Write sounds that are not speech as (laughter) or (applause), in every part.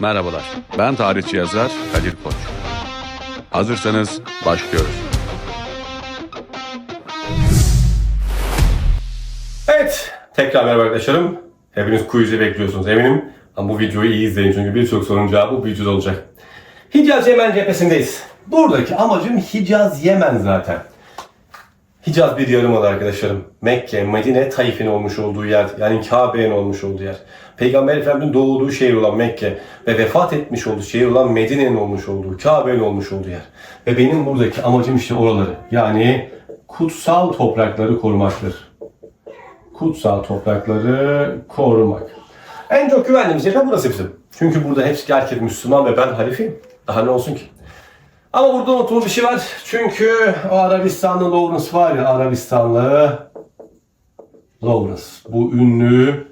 Merhabalar, ben tarihçi yazar Kadir Koç. Hazırsanız başlıyoruz. Evet, tekrar merhaba arkadaşlarım. Hepiniz quiz'i bekliyorsunuz eminim. Ama bu videoyu iyi izleyin çünkü birçok sorunun cevabı bu videoda olacak. Hicaz Yemen cephesindeyiz. Buradaki amacım Hicaz Yemen zaten. Hicaz bir yarımada arkadaşlarım. Mekke, Medine, Taif'in olmuş olduğu yer. Yani Kabe'nin olmuş olduğu yer. Peygamber Efendimiz'in doğduğu şehir olan Mekke ve vefat etmiş olduğu şehir olan Medine'nin olmuş olduğu, Kabe'nin olmuş olduğu yer. Ve benim buradaki amacım işte oraları. Yani kutsal toprakları korumaktır kutsal toprakları korumak. En çok güvendiğimiz yer burası bizim. Çünkü burada hepsi herkes Müslüman ve ben halifeyim. Daha ne olsun ki? Ama burada unuttuğumuz bir şey var. Çünkü o Arabistanlı Lawrence var ya Arabistanlı Lawrence. Bu ünlü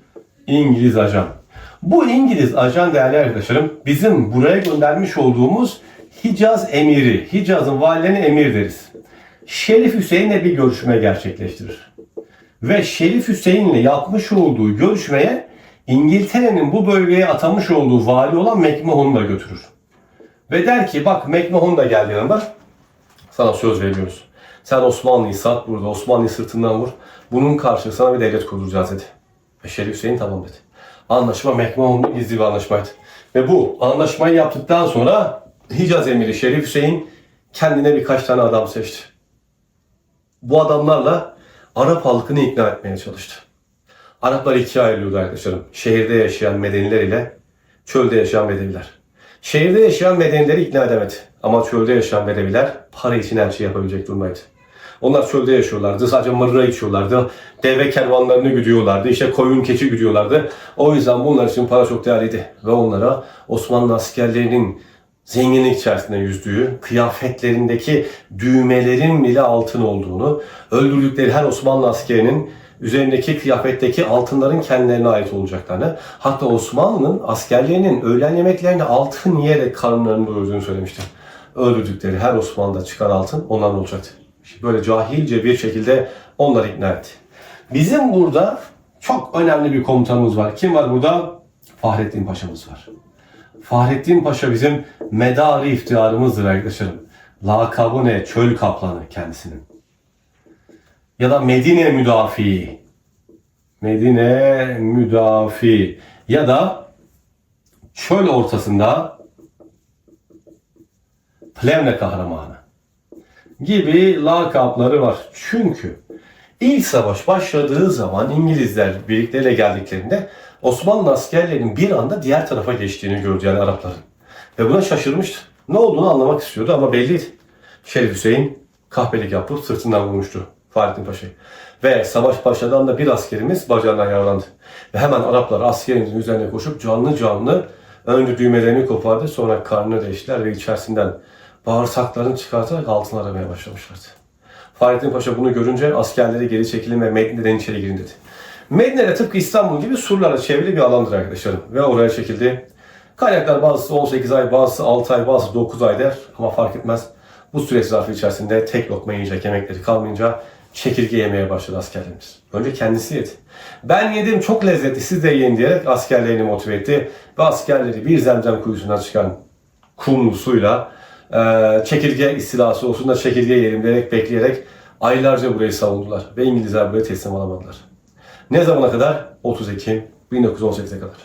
İngiliz ajan. Bu İngiliz ajan değerli arkadaşlarım bizim buraya göndermiş olduğumuz Hicaz emiri. Hicaz'ın valilerine emir deriz. Şerif Hüseyin'le bir görüşme gerçekleştirir ve Şerif Hüseyin'le yapmış olduğu görüşmeye İngiltere'nin bu bölgeye atamış olduğu vali olan McMahon'u da götürür. Ve der ki bak McMahon da geldi yanında. Sana söz veriyoruz. Sen Osmanlı'yı sat burada. Osmanlı'yı sırtından vur. Bunun karşılığı sana bir devlet kuracağız dedi. Ve Şerif Hüseyin tamam dedi. Anlaşma McMahon'un gizli bir anlaşmaydı. Ve bu anlaşmayı yaptıktan sonra Hicaz Emiri Şerif Hüseyin kendine birkaç tane adam seçti. Bu adamlarla Arap halkını ikna etmeye çalıştı. Araplar ikiye ayrılıyordu arkadaşlarım. Şehirde yaşayan medeniler ile çölde yaşayan bedeviler. Şehirde yaşayan medenileri ikna edemedi. Ama çölde yaşayan bedeviler para için her şeyi yapabilecek durumdaydı. Onlar çölde yaşıyorlardı. Sadece mırra içiyorlardı. Deve kervanlarını güdüyorlardı. İşte koyun keçi güdüyorlardı. O yüzden bunlar için para çok değerliydi. Ve onlara Osmanlı askerlerinin zenginlik içerisinde yüzdüğü, kıyafetlerindeki düğmelerin bile altın olduğunu, öldürdükleri her Osmanlı askerinin üzerindeki kıyafetteki altınların kendilerine ait olacaklarını, hatta Osmanlı'nın askerlerinin öğlen yemeklerinde altın yiyerek karınlarını doyurduğunu söylemişti. Öldürdükleri her Osmanlı'da çıkan altın onların olacaktı. Böyle cahilce bir şekilde onları ikna etti. Bizim burada çok önemli bir komutanımız var. Kim var burada? Fahrettin Paşa'mız var. Fahrettin Paşa bizim medarı iftiharımızdır arkadaşlarım. Lakabı ne? Çöl kaplanı kendisinin. Ya da Medine müdafi. Medine müdafi. Ya da çöl ortasında Plevne kahramanı gibi lakapları var. Çünkü ilk savaş başladığı zaman İngilizler birlikleriyle geldiklerinde Osmanlı askerlerinin bir anda diğer tarafa geçtiğini gördü yani Arapların. Ve buna şaşırmıştı. Ne olduğunu anlamak istiyordu ama belliydi. Şerif Hüseyin kahpelik yapıp sırtından vurmuştu Fahrettin Paşa'yı. Ve savaş başladığında bir askerimiz bacağından yaralandı. Ve hemen Araplar askerimizin üzerine koşup canlı canlı önce düğmelerini kopardı sonra karnını deştiler ve içerisinden bağırsaklarını çıkartarak altın aramaya başlamışlardı. Fahrettin Paşa bunu görünce askerleri geri çekilin ve Medine'den içeri girin dedi. Medine de tıpkı İstanbul gibi surlarla çevrili bir alandır arkadaşlarım. Ve oraya çekildi. Kaynaklar bazısı 18 ay, bazısı 6 ay, bazısı 9 ay der ama fark etmez. Bu süreç zarfı içerisinde tek lokma yiyecek yemekleri kalmayınca çekirge yemeye başladı askerlerimiz. Önce kendisi yedi. Ben yedim çok lezzetli siz de yiyin diyerek askerlerini motive etti. Ve askerleri bir zemzem kuyusundan çıkan kumlu suyla e, çekirge istilası olsun da çekirge yiyelim diyerek bekleyerek aylarca burayı savundular. Ve İngilizler burayı teslim alamadılar. Ne zamana kadar? 30 Ekim 1918'e kadar.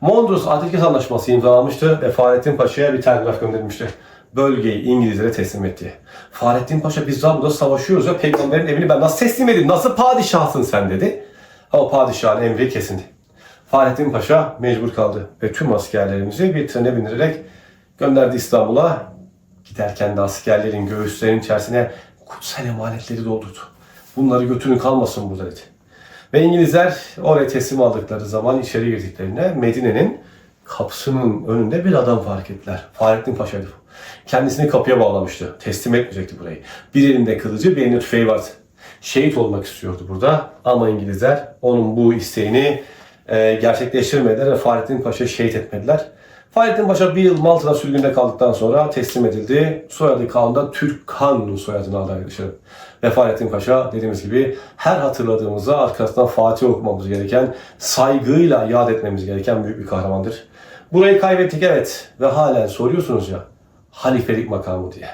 Mondros Ateşkes Anlaşması imzalanmıştı ve Fahrettin Paşa'ya bir telgraf gönderilmişti. Bölgeyi İngilizlere teslim etti. Fahrettin Paşa biz daha burada savaşıyoruz ve peygamberin emrini ben nasıl teslim edeyim? Nasıl padişahsın sen dedi. Ama padişahın emri kesindi. Fahrettin Paşa mecbur kaldı ve tüm askerlerimizi bir trene bindirerek gönderdi İstanbul'a. Giderken de askerlerin göğüslerinin içerisine kutsal emanetleri doldurdu. Bunları götürün kalmasın burada dedi. Ve İngilizler oraya teslim aldıkları zaman içeri girdiklerinde Medine'nin kapısının önünde bir adam fark ettiler. Fahrettin Paşa'ydı. Kendisini kapıya bağlamıştı. Teslim etmeyecekti burayı. Bir elinde kılıcı, bir elinde tüfeği vardı. Şehit olmak istiyordu burada. Ama İngilizler onun bu isteğini e, gerçekleştirmediler ve Fahrettin Paşa'yı şehit etmediler. Fahrettin Paşa bir yıl Malta'da sürgünde kaldıktan sonra teslim edildi. Soyadı Kağan'da Türkkan soyadını aldı arkadaşlar. Ve Fahrettin Paşa dediğimiz gibi her hatırladığımızda arkasından Fatih okumamız gereken, saygıyla yad etmemiz gereken büyük bir kahramandır. Burayı kaybettik evet ve halen soruyorsunuz ya halifelik makamı diye.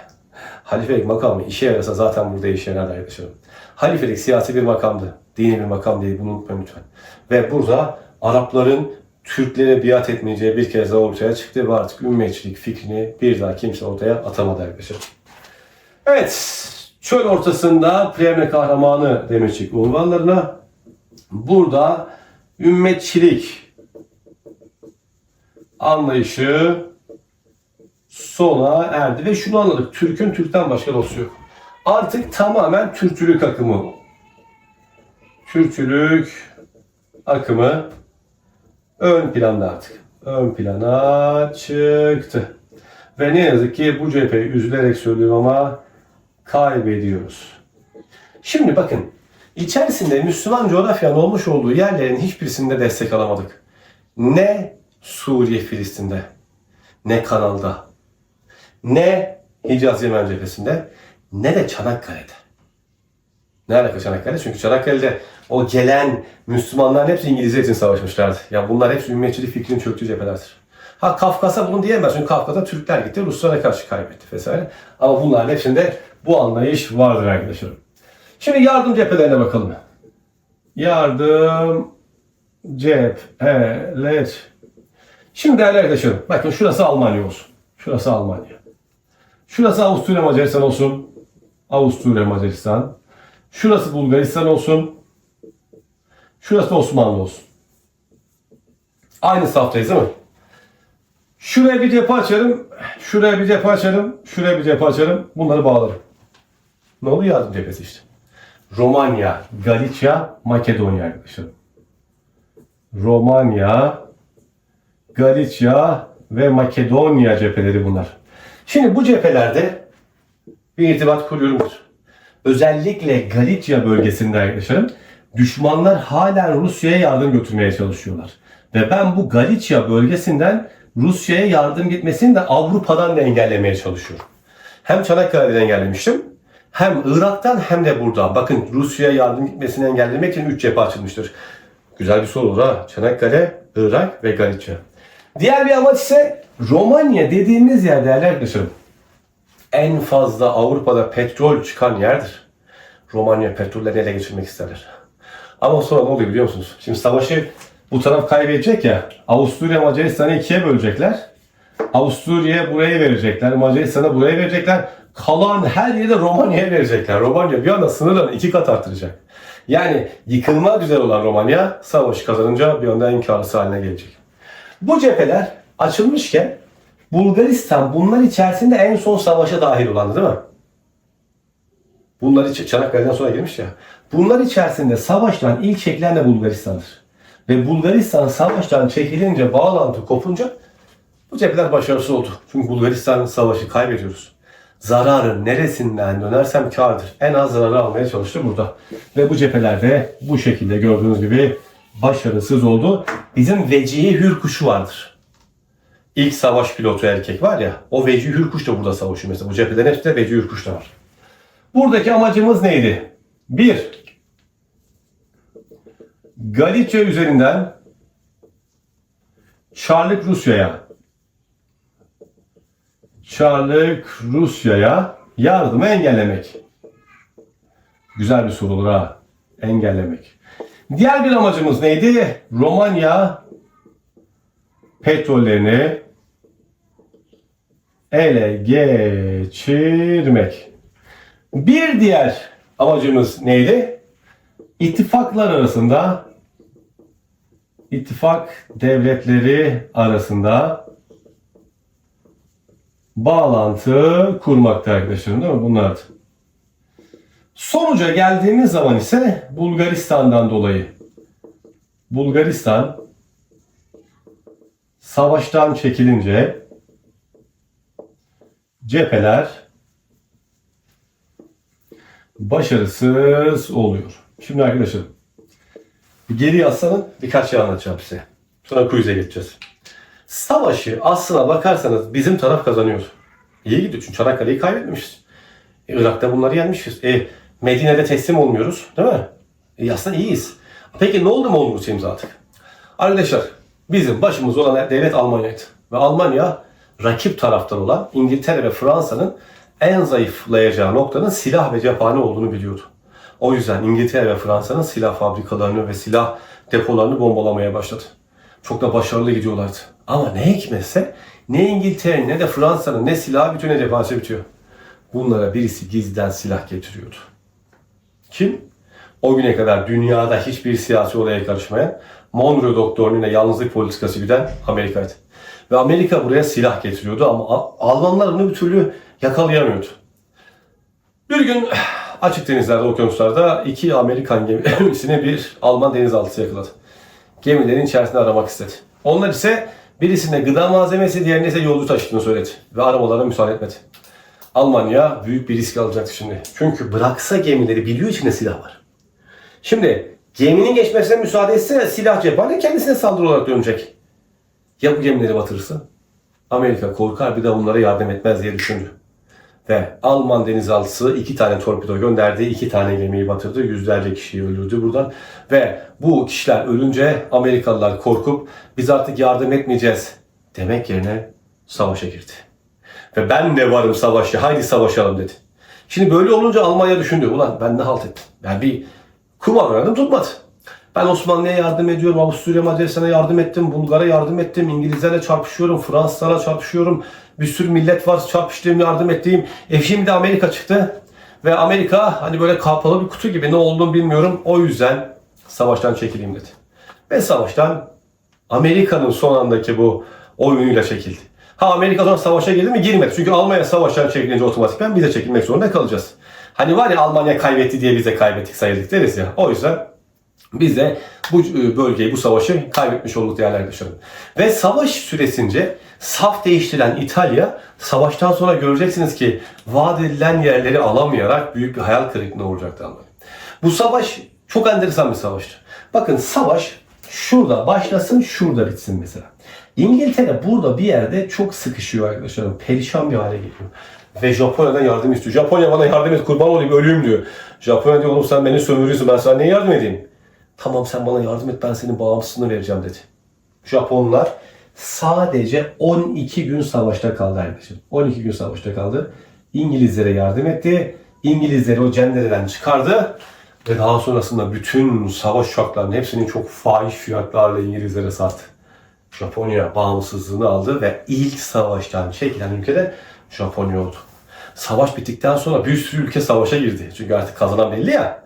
Halifelik makamı işe yarasa zaten burada işe yarar arkadaşlarım. Halifelik siyasi bir makamdı. Dini bir makam değil bunu unutmayın lütfen. Ve burada Arapların Türklere biat etmeyeceği bir kez daha ortaya çıktı ve artık ümmetçilik fikrini bir daha kimse ortaya atamadı arkadaşlar. Evet, çöl ortasında Plevne kahramanı demiştik unvanlarına. Burada ümmetçilik anlayışı sona erdi ve şunu anladık. Türk'ün Türk'ten başka dostu yok. Artık tamamen Türkçülük akımı. Türkçülük akımı ön planda artık. Ön plana çıktı. Ve ne yazık ki bu cepheyi üzülerek söylüyorum ama kaybediyoruz. Şimdi bakın içerisinde Müslüman coğrafyanın olmuş olduğu yerlerin hiçbirisinde destek alamadık. Ne Suriye Filistin'de, ne Kanal'da, ne Hicaz Yemen cephesinde, ne de Çanakkale'de. Ne alaka Çanakkale? Çünkü Çanakkale'de o gelen Müslümanların hepsi İngilizler için savaşmışlardı. Ya bunlar hepsi ümmetçilik fikrinin çöktüğü cephelerdir. Ha Kafkas'a bunu diyemez. Çünkü Kafkas'a Türkler gitti, Ruslara karşı kaybetti vesaire. Ama bunların hepsinde bu anlayış vardır arkadaşlar. Şimdi yardım cephelerine bakalım. Yardım cepheler. Şimdi değerli arkadaşlarım, bakın şurası Almanya olsun. Şurası Almanya. Şurası Avusturya Macaristan olsun. Avusturya Macaristan. Şurası Bulgaristan olsun. Şurası Osmanlı olsun. Aynı saftayız değil mi? Şuraya bir cephe açarım. Şuraya bir cephe açarım. Şuraya bir cephe açarım. Bunları bağlarım. Ne oluyor yardım cephesi işte. Romanya, Galicia, Makedonya arkadaşlarım. Romanya, Galicia ve Makedonya cepheleri bunlar. Şimdi bu cephelerde bir irtibat kuruyorumdur. Özellikle Galicia bölgesinde arkadaşlarım düşmanlar halen Rusya'ya yardım götürmeye çalışıyorlar. Ve ben bu Galicia bölgesinden Rusya'ya yardım gitmesini de Avrupa'dan da engellemeye çalışıyorum. Hem Çanakkale'den engellemiştim. Hem Irak'tan hem de buradan. Bakın Rusya'ya yardım gitmesini engellemek için 3 cephe açılmıştır. Güzel bir soru olur ha. Çanakkale, Irak ve Galicia. Diğer bir amaç ise Romanya dediğimiz yer değerli arkadaşlarım. En fazla Avrupa'da petrol çıkan yerdir. Romanya petrolleri ele geçirmek isterler. Ama sonra ne oluyor biliyor musunuz? Şimdi savaşı bu taraf kaybedecek ya. Avusturya Macaristan'ı ikiye bölecekler. Avusturya buraya verecekler. Macaristan'a buraya verecekler. Kalan her yeri de Romanya'ya verecekler. Romanya bir anda sınırlarını iki kat artıracak. Yani yıkılma üzere olan Romanya savaşı kazanınca bir anda en karlısı haline gelecek. Bu cepheler açılmışken Bulgaristan bunlar içerisinde en son savaşa dahil olandı değil mi? Bunlar Çanakkale'den sonra girmiş ya. Bunlar içerisinde savaştan ilk çekilen de Bulgaristan'dır. Ve Bulgaristan savaştan çekilince, bağlantı kopunca bu cepheler başarısız oldu. Çünkü Bulgaristan savaşı kaybediyoruz. Zararın neresinden dönersem kardır. En az zararı almaya çalıştı burada. Ve bu cephelerde bu şekilde gördüğünüz gibi başarısız oldu. Bizim Vecihi Hürkuşu vardır. İlk savaş pilotu erkek var ya, o Vecihi Hürkuş da burada savaşıyor mesela. Bu cephelerin hepsinde Vecihi Hürkuş da var. Buradaki amacımız neydi? Bir, Galicia üzerinden Çarlık Rusya'ya Çarlık Rusya'ya yardımı engellemek. Güzel bir soru olur ha. Engellemek. Diğer bir amacımız neydi? Romanya petrollerini ele geçirmek. Bir diğer amacımız neydi? İttifaklar arasında ittifak devletleri arasında bağlantı kurmakta arkadaşlarım değil mi? Bunlar. Sonuca geldiğimiz zaman ise Bulgaristan'dan dolayı Bulgaristan savaştan çekilince cepheler başarısız oluyor. Şimdi arkadaşlar geri yazsanın birkaç şey anlatacağım size. Sonra quiz'e geçeceğiz. Savaşı aslına bakarsanız bizim taraf kazanıyor. İyi gidiyor çünkü Çanakkale'yi kaybetmişiz. E, Irak'ta bunları yenmişiz. E, Medine'de teslim olmuyoruz değil mi? E, aslında iyiyiz. Peki ne oldu mu olmuş attık? Arkadaşlar bizim başımız olan devlet Almanya'ydı. Ve Almanya rakip taraftar olan İngiltere ve Fransa'nın en zayıflayacağı noktanın silah ve cephane olduğunu biliyordu. O yüzden İngiltere ve Fransa'nın silah fabrikalarını ve silah depolarını bombalamaya başladı. Çok da başarılı gidiyorlardı. Ama ne hikmetse ne İngiltere ne de Fransa'nın ne silahı bitiyor ne cephane bitiyor. Bunlara birisi gizliden silah getiriyordu. Kim? O güne kadar dünyada hiçbir siyasi olaya karışmayan, Monroe doktrinine yalnızlık politikası güden Amerika'ydı. Ve Amerika buraya silah getiriyordu ama Almanlar bunu bir türlü yakalayamıyordu. Bir gün açık denizlerde, okyanuslarda iki Amerikan (laughs) gemisini bir Alman denizaltısı yakaladı. Gemilerin içerisinde aramak istedi. Onlar ise birisine gıda malzemesi, diğerine ise yolcu taşıdığını söyledi. Ve aramalarına müsaade etmedi. Almanya büyük bir risk alacaktı şimdi. Çünkü bıraksa gemileri biliyor içinde silah var. Şimdi geminin geçmesine müsaade etse silah cephane kendisine saldırı olarak dönecek. Ya bu gemileri batırırsa? Amerika korkar bir de bunlara yardım etmez diye düşündü. Ve Alman denizaltısı iki tane torpido gönderdi, iki tane gemiyi batırdı, yüzlerce kişiyi öldürdü buradan. Ve bu kişiler ölünce Amerikalılar korkup biz artık yardım etmeyeceğiz demek yerine savaşa girdi. Ve ben de varım savaşa, haydi savaşalım dedi. Şimdi böyle olunca Almanya düşündü. Ulan ben ne halt ettim? Ben bir kumar oynadım tutmadı. Ben Osmanlı'ya yardım ediyorum, Avusturya Macaristan'a yardım ettim, Bulgar'a yardım ettim, İngilizlerle çarpışıyorum, Fransızlarla çarpışıyorum. Bir sürü millet var çarpıştığım, yardım ettiğim. E şimdi Amerika çıktı. Ve Amerika hani böyle kapalı bir kutu gibi ne olduğunu bilmiyorum. O yüzden savaştan çekileyim dedi. Ve savaştan Amerika'nın son andaki bu oyunuyla çekildi. Ha Amerika sonra savaşa girdi mi? Girmedi. Çünkü Almanya savaştan çekilince otomatikman biz de çekilmek zorunda kalacağız. Hani var ya Almanya kaybetti diye biz de kaybettik sayıldık deriz ya. O yüzden biz de bu e, bölgeyi, bu savaşı kaybetmiş olduk değerli arkadaşlarım. Ve savaş süresince saf değiştiren İtalya savaştan sonra göreceksiniz ki vaat edilen yerleri alamayarak büyük bir hayal kırıklığına uğrayacaktı Almanya. Bu savaş çok enteresan bir savaştı. Bakın savaş şurada başlasın, şurada bitsin mesela. İngiltere burada bir yerde çok sıkışıyor arkadaşlarım. Perişan bir hale geliyor. Ve Japonya'dan yardım istiyor. Japonya bana yardım et kurban olayım ölüyüm diyor. Japonya diyor oğlum sen beni sömürüyorsun ben sana niye yardım edeyim? Tamam sen bana yardım et ben senin bağımsızlığını vereceğim dedi. Japonlar sadece 12 gün savaşta kaldı arkadaşım. 12 gün savaşta kaldı. İngilizlere yardım etti. İngilizleri o cendereden çıkardı. Ve daha sonrasında bütün savaş uçaklarının hepsinin çok fahiş fiyatlarla İngilizlere sattı. Japonya bağımsızlığını aldı ve ilk savaştan çekilen ülke de Japonya oldu. Savaş bittikten sonra bir sürü ülke savaşa girdi. Çünkü artık kazanan belli ya.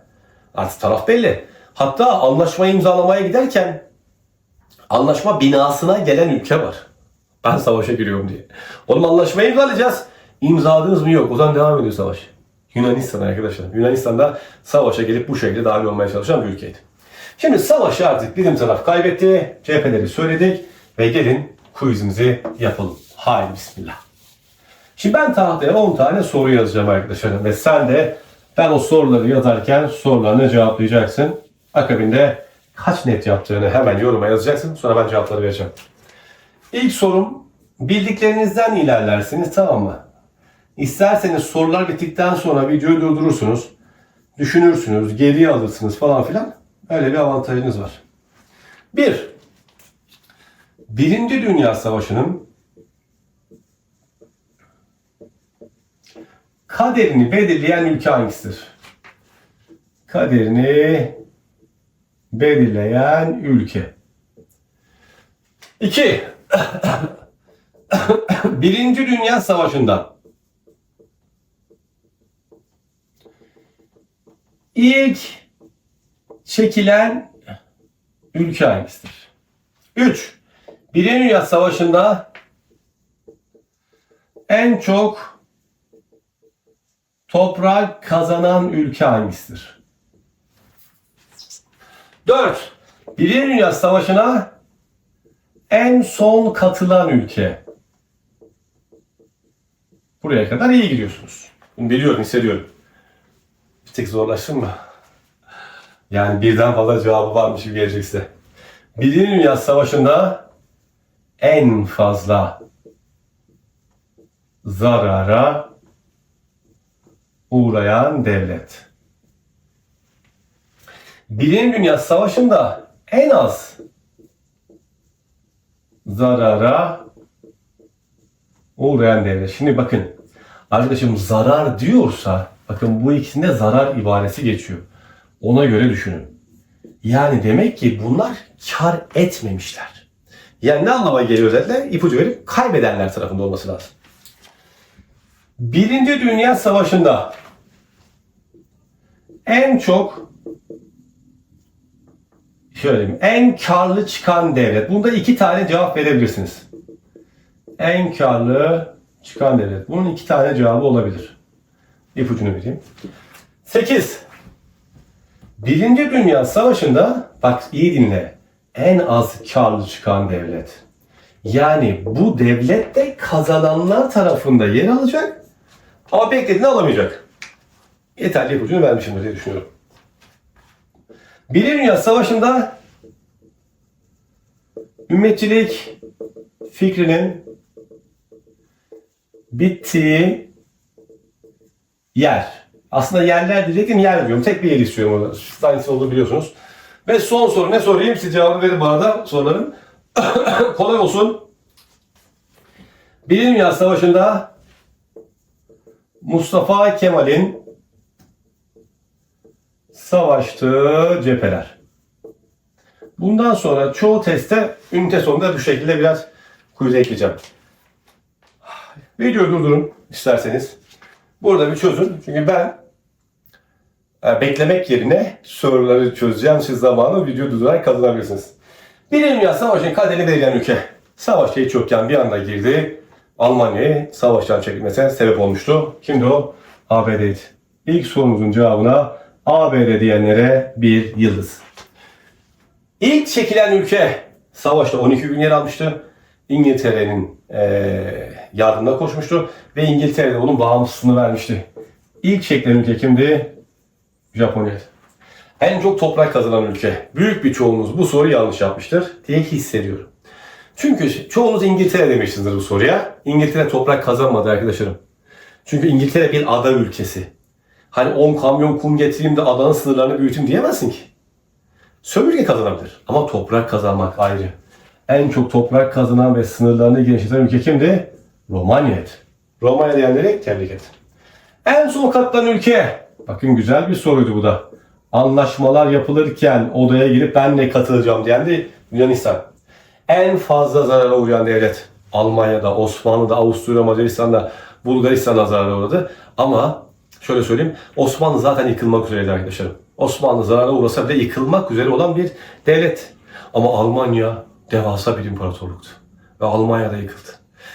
Artık taraf belli. Hatta anlaşmayı imzalamaya giderken anlaşma binasına gelen ülke var. Ben savaşa giriyorum diye. Oğlum anlaşmayı imzalayacağız. İmzaladınız mı yok. O zaman devam ediyor savaş. Yunanistan arkadaşlar. Yunanistan'da savaşa gelip bu şekilde dahil olmaya çalışan bir ülkeydi. Şimdi savaşı artık bizim taraf kaybetti. Cepheleri söyledik. Ve gelin quizimizi yapalım. Haydi bismillah. Şimdi ben tahtaya 10 tane soru yazacağım arkadaşlar. Ve sen de ben o soruları yazarken sorularını cevaplayacaksın. Akabinde kaç net yaptığını hemen yoruma yazacaksın. Sonra ben cevapları vereceğim. İlk sorum bildiklerinizden ilerlersiniz tamam mı? İsterseniz sorular bittikten sonra videoyu durdurursunuz. Düşünürsünüz, geriye alırsınız falan filan. Öyle bir avantajınız var. Bir, Birinci Dünya Savaşı'nın kaderini belirleyen ülke hangisidir? Kaderini belirleyen ülke. İki, (coughs) Birinci Dünya Savaşı'nda ilk çekilen ülke hangisidir? 3. Birinci Dünya Savaşı'nda en çok toprak kazanan ülke hangisidir? 4. Birinci Dünya Savaşı'na en son katılan ülke. Buraya kadar iyi gidiyorsunuz. Biliyorum, hissediyorum. Bir tek zorlaştın mı? Yani birden fazla cevabı varmış gibi gelecek size. Birinci Dünya Savaşı'nda en fazla zarara uğrayan devlet. Birinci Dünya Savaşı'nda en az zarara uğrayan devlet. Şimdi bakın arkadaşım zarar diyorsa bakın bu ikisinde zarar ibaresi geçiyor. Ona göre düşünün. Yani demek ki bunlar kar etmemişler. Yani ne anlama geliyor özetle? İpucu verip kaybedenler tarafında olması lazım. Birinci Dünya Savaşı'nda en çok şöyle diyeyim, en karlı çıkan devlet. Bunda iki tane cevap verebilirsiniz. En karlı çıkan devlet. Bunun iki tane cevabı olabilir. İpucunu vereyim. 8. Birinci Dünya Savaşı'nda bak iyi dinle. En az karlı çıkan devlet. Yani bu devlet de kazananlar tarafında yer alacak ama beklediğini alamayacak. Yeterli ipucunu vermişimdir diye düşünüyorum. Birinci Dünya Savaşı'nda ümmetçilik fikrinin bittiği yer. Aslında yerler diyecektim yer diyorum. Tek bir yer istiyorum orada. Hangisi olduğunu biliyorsunuz. Ve son soru ne sorayım? Siz cevabı verin bana da soruların. (coughs) Kolay olsun. Birinci Dünya Savaşı'nda Mustafa Kemal'in savaştığı cepheler. Bundan sonra çoğu teste ünite sonunda bu şekilde biraz quiz ekleyeceğim. Videoyu durdurun isterseniz. Burada bir çözün. Çünkü ben e, beklemek yerine soruları çözeceğim. Siz zamanı video durdurarak kazanabilirsiniz. Birinci Dünya Savaşı'nın kaderini belirleyen ülke. Savaşta hiç yokken bir anda girdi. Almanya'yı savaştan çekilmesine sebep olmuştu. Kimdi o? ABD'ydi. İlk sorumuzun cevabına ABD diyenlere bir yıldız. İlk çekilen ülke savaşta 12 gün yer almıştı. İngiltere'nin eee yardımına koşmuştu ve İngiltere de onun bağımsızlığını vermişti. İlk çekilen ülke kimdi? Japonya. En çok toprak kazanan ülke. Büyük bir çoğunluğunuz bu soruyu yanlış yapmıştır diye hissediyorum. Çünkü çoğunuz İngiltere demişsinizdir bu soruya. İngiltere toprak kazanmadı arkadaşlarım. Çünkü İngiltere bir ada ülkesi. Hani 10 kamyon kum getireyim de adanın sınırlarını büyüteyim diyemezsin ki. Sömürge kazanabilir ama toprak kazanmak ayrı. En çok toprak kazanan ve sınırlarını genişleten ülke kimdi? Romanya'ydı. Romanya diyenleri tebrik et. En son katılan ülke. Bakın güzel bir soruydu bu da. Anlaşmalar yapılırken odaya girip ben de katılacağım diyen de Yunanistan. En fazla zarara uğrayan devlet. Almanya'da, Osmanlı'da, Avusturya, Macaristan'da, Bulgaristan'da zarara uğradı. Ama şöyle söyleyeyim. Osmanlı zaten yıkılmak üzereydi arkadaşlarım. Osmanlı zarara uğrasa bile yıkılmak üzere olan bir devlet. Ama Almanya devasa bir imparatorluktu. Ve Almanya'da yıkıldı.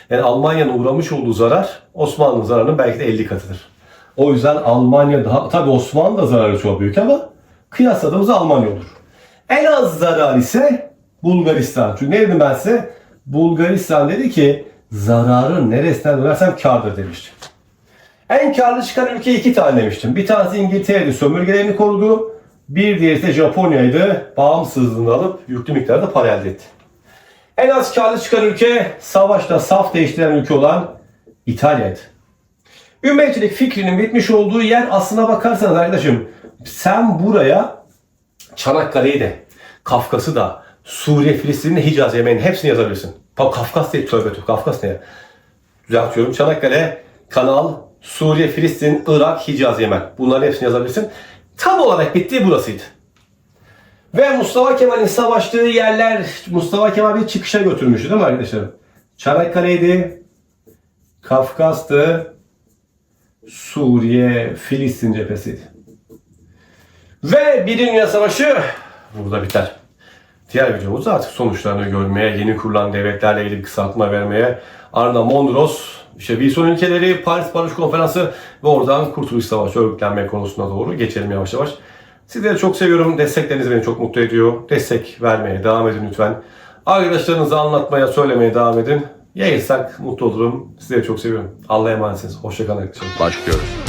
Yani Almanya'nın uğramış olduğu zarar Osmanlı'nın zararının belki de 50 katıdır. O yüzden Almanya daha, tabi Osmanlı da zararı çok büyük ama kıyasladığımızda Almanya olur. En az zarar ise Bulgaristan. Çünkü ne dedim ben size? Bulgaristan dedi ki zararın neresinden dönersem kardır demişti. En karlı çıkan ülke iki tane demiştim. Bir tanesi İngiltere'di sömürgelerini korudu. Bir diğeri ise Japonya'ydı. Bağımsızlığını alıp yüklü miktarda para elde etti. En az karlı çıkan ülke savaşta saf değiştiren ülke olan İtalya'ydı. Ümmetçilik fikrinin bitmiş olduğu yer aslına bakarsanız arkadaşım sen buraya Çanakkale'yi de, Kafkas'ı da, Suriye, Filistin'in Hicaz, Yemen'in hepsini yazabilirsin. Kafkas değil, tövbe tövbe. Kafkas ne ya? Düzeltiyorum. Çanakkale, Kanal, Suriye, Filistin, Irak, Hicaz, Yemen. Bunların hepsini yazabilirsin. Tam olarak bittiği burasıydı. Ve Mustafa Kemal'in savaştığı yerler Mustafa Kemal bir çıkışa götürmüştü değil mi arkadaşlar? Çanakkale'ydi, Kafkas'tı, Suriye, Filistin cephesiydi. Ve Birinci Dünya Savaşı burada biter. Diğer videomuzda artık sonuçlarını görmeye, yeni kurulan devletlerle ilgili bir kısaltma vermeye, ardından Mondros, işte bir son ülkeleri, Paris Barış Konferansı ve oradan Kurtuluş Savaşı örgütlenme konusuna doğru geçelim yavaş yavaş. Sizleri çok seviyorum. Destekleriniz beni çok mutlu ediyor. Destek vermeye devam edin lütfen. Arkadaşlarınıza anlatmaya, söylemeye devam edin. Yayılsak mutlu olurum. Sizleri çok seviyorum. Allah'a emanetsiniz. Hoşçakalın arkadaşlar. Başlıyoruz.